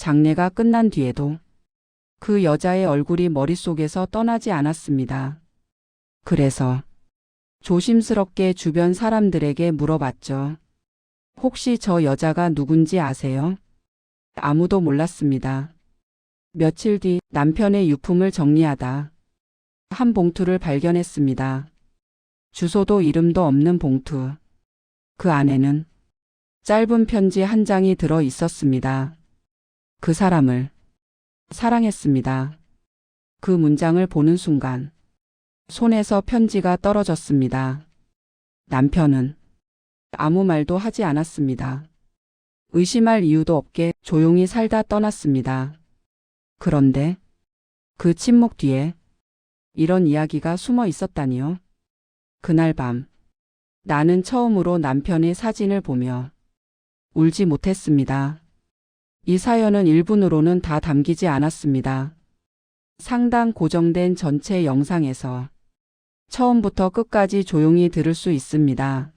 장례가 끝난 뒤에도 그 여자의 얼굴이 머릿속에서 떠나지 않았습니다. 그래서 조심스럽게 주변 사람들에게 물어봤죠. 혹시 저 여자가 누군지 아세요? 아무도 몰랐습니다. 며칠 뒤 남편의 유품을 정리하다 한 봉투를 발견했습니다. 주소도 이름도 없는 봉투. 그 안에는 짧은 편지 한 장이 들어 있었습니다. 그 사람을 사랑했습니다. 그 문장을 보는 순간 손에서 편지가 떨어졌습니다. 남편은 아무 말도 하지 않았습니다. 의심할 이유도 없게 조용히 살다 떠났습니다. 그런데 그 침묵 뒤에 이런 이야기가 숨어 있었다니요. 그날 밤 나는 처음으로 남편의 사진을 보며 울지 못했습니다. 이 사연은 1분으로는 다 담기지 않았습니다. 상당 고정된 전체 영상에서 처음부터 끝까지 조용히 들을 수 있습니다.